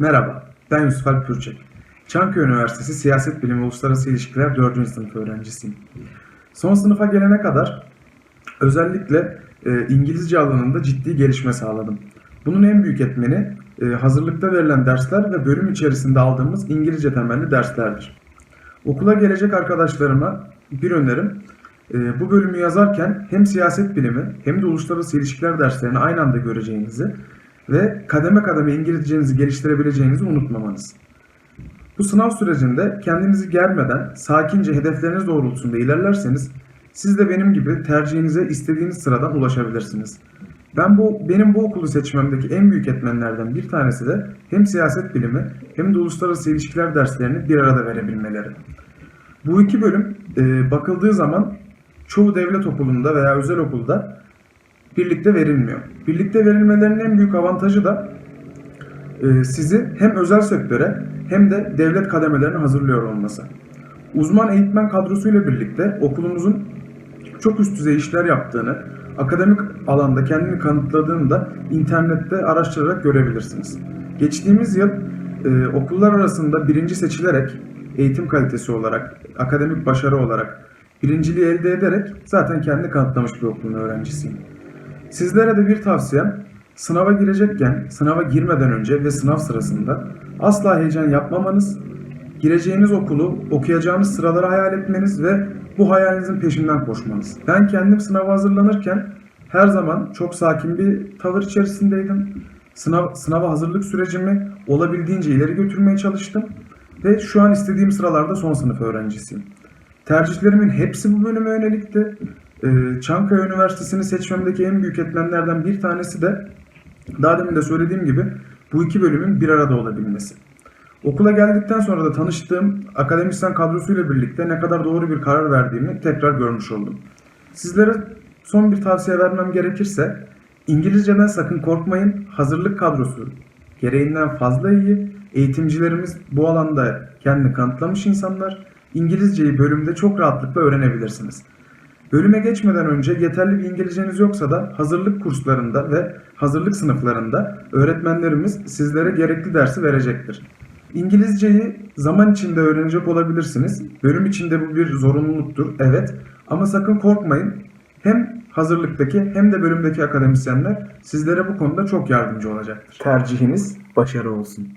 Merhaba, ben Yusuf Alp Pürçek. Çankaya Üniversitesi Siyaset Bilimi Uluslararası İlişkiler 4. sınıf öğrencisiyim. Son sınıfa gelene kadar özellikle e, İngilizce alanında ciddi gelişme sağladım. Bunun en büyük etmeni e, hazırlıkta verilen dersler ve bölüm içerisinde aldığımız İngilizce temelli derslerdir. Okula gelecek arkadaşlarıma bir önerim, e, bu bölümü yazarken hem siyaset bilimi hem de uluslararası ilişkiler derslerini aynı anda göreceğinizi ve kademe kademe İngilizcenizi geliştirebileceğinizi unutmamanız. Bu sınav sürecinde kendinizi germeden sakince hedefleriniz doğrultusunda ilerlerseniz siz de benim gibi tercihinize istediğiniz sıradan ulaşabilirsiniz. Ben bu benim bu okulu seçmemdeki en büyük etmenlerden bir tanesi de hem siyaset bilimi hem de uluslararası ilişkiler derslerini bir arada verebilmeleri. Bu iki bölüm e, bakıldığı zaman çoğu devlet okulunda veya özel okulda birlikte verilmiyor. Birlikte verilmelerinin en büyük avantajı da e, sizi hem özel sektöre hem de devlet kademelerine hazırlıyor olması. Uzman eğitmen kadrosuyla birlikte okulumuzun çok üst düzey işler yaptığını, akademik alanda kendini kanıtladığını da internette araştırarak görebilirsiniz. Geçtiğimiz yıl e, okullar arasında birinci seçilerek eğitim kalitesi olarak, akademik başarı olarak birinciliği elde ederek zaten kendini kanıtlamış bir okulun öğrencisiyim. Sizlere de bir tavsiyem sınava girecekken, sınava girmeden önce ve sınav sırasında asla heyecan yapmamanız, gireceğiniz okulu, okuyacağınız sıraları hayal etmeniz ve bu hayalinizin peşinden koşmanız. Ben kendim sınava hazırlanırken her zaman çok sakin bir tavır içerisindeydim. Sınav, sınava hazırlık sürecimi olabildiğince ileri götürmeye çalıştım ve şu an istediğim sıralarda son sınıf öğrencisiyim. Tercihlerimin hepsi bu bölüme yönelikti. Ee, Çankaya Üniversitesi'ni seçmemdeki en büyük etmenlerden bir tanesi de daha demin de söylediğim gibi bu iki bölümün bir arada olabilmesi. Okula geldikten sonra da tanıştığım akademisyen kadrosuyla birlikte ne kadar doğru bir karar verdiğimi tekrar görmüş oldum. Sizlere son bir tavsiye vermem gerekirse İngilizceden sakın korkmayın. Hazırlık kadrosu gereğinden fazla iyi. Eğitimcilerimiz bu alanda kendini kanıtlamış insanlar. İngilizceyi bölümde çok rahatlıkla öğrenebilirsiniz. Bölüme geçmeden önce yeterli bir İngilizceniz yoksa da hazırlık kurslarında ve hazırlık sınıflarında öğretmenlerimiz sizlere gerekli dersi verecektir. İngilizceyi zaman içinde öğrenecek olabilirsiniz. Bölüm içinde bu bir zorunluluktur, evet. Ama sakın korkmayın. Hem hazırlıktaki hem de bölümdeki akademisyenler sizlere bu konuda çok yardımcı olacaktır. Tercihiniz başarı olsun.